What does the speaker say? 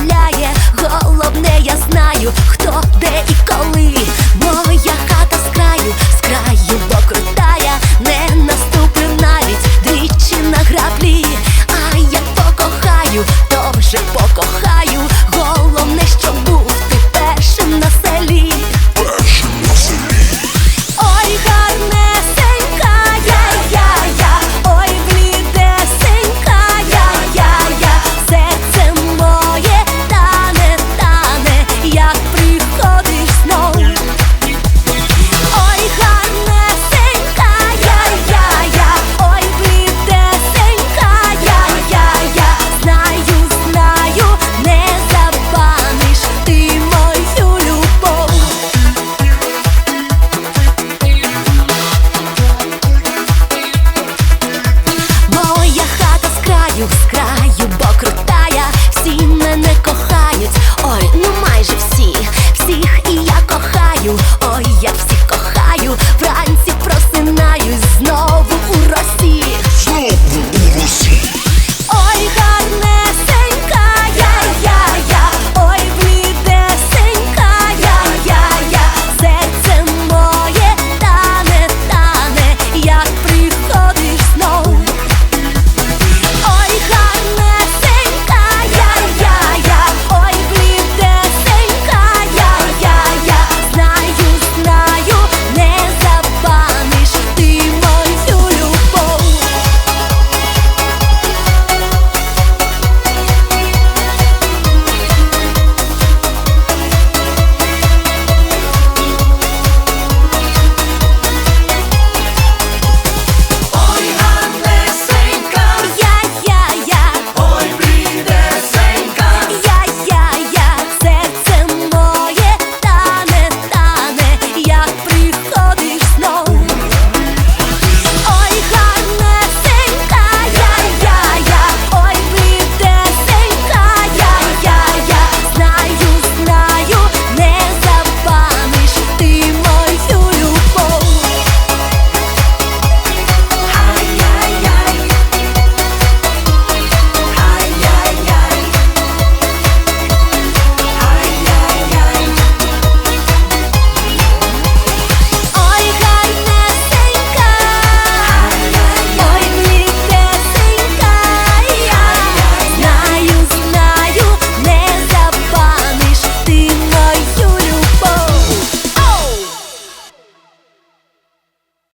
дозволяє, головне, я знаю, хто де і коли, бо я хата з краю, з краю до не наступив навіть двічі на граблі, а я покохаю, то вже покохаю. краю, з краю, бо крута всі мене кохають, ой, ну майже всі.